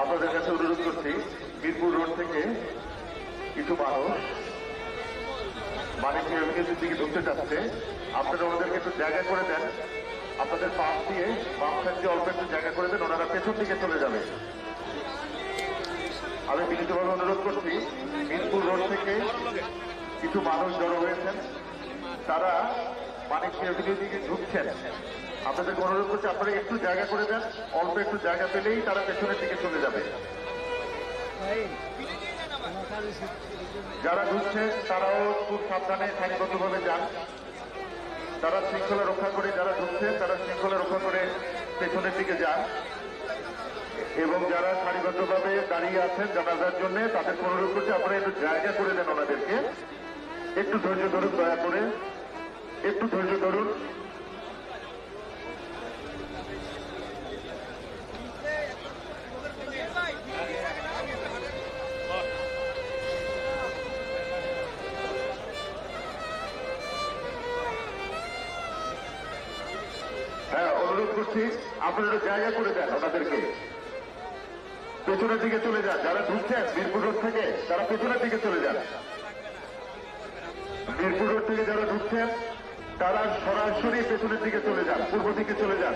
আপনাদের কাছে অনুরোধ করছি, মিরপুর রোড থেকে কিছু মানুষ মানিক এভিনিউর দিকে ঢুকতে চাচ্ছে। আপনারা ওনাদেরকে একটু জায়গা করে দেন। আপনাদের পাশ দিয়ে বাম সাইডে অল্প একটু জায়গা করে দেন, ওনারা পেছন দিকে চলে যাবে। আমি বিনীতভাবে অনুরোধ করছি, মিরপুর রোড থেকে কিছু মানুষ জড়ো হয়েছেন, তারা মানিক এভিনিউর দিকে ঢুকছেন। আপনাদেরকে অনুরোধ করছি আপনারা একটু জায়গা করে দেন, অল্প একটু জায়গা পেলেই তারা পেছনের দিকে চলে যাবে। যারা ঢুকছে তারাও খুব সাবধানে সারিবদ্ধভাবে যান। তারা শৃঙ্খলা রক্ষা করে যারা ঢুকছে তারা শৃঙ্খলা রক্ষা করে পেছনের দিকে যান। এবং যারা সারিবদ্ধভাবে দাঁড়িয়ে আছেন জানাজার জন্য, তাদের অনুরোধ করছি আপনারা একটু জায়গা করে দেন ওনাদেরকে। একটু ধৈর্য ধরুন, দয়া করে। একটু ধৈর্য ধরুন। অনুরোধ করছি, আপনারা জায়গা করে দেন ওনাদেরকে। পেছনের দিকে চলে যান। যারা ঢুকছেন, মিরপুর রোড থেকে, তারা পেছনের দিকে চলে যান। মিরপুর রোড থেকে যারা ঢুকছেন, তারা সরাসরি পেছনের দিকে চলে যান, পূর্ব দিকে চলে যান।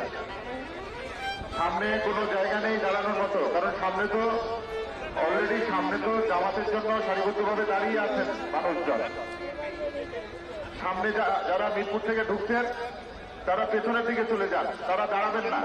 সামনে কোনো জায়গা নেই দাঁড়ানোর মতো, কারণ সামনে তো অলরেডি সামনে তো জামাতের জন্য সারিবদ্ধভাবে দাঁড়িয়ে আছেন মানুষজন। সামনে যারা মিরপুর থেকে ঢুকছেন তারা পেছনের দিকে চলে যান। তারা দাঁড়াবেন না।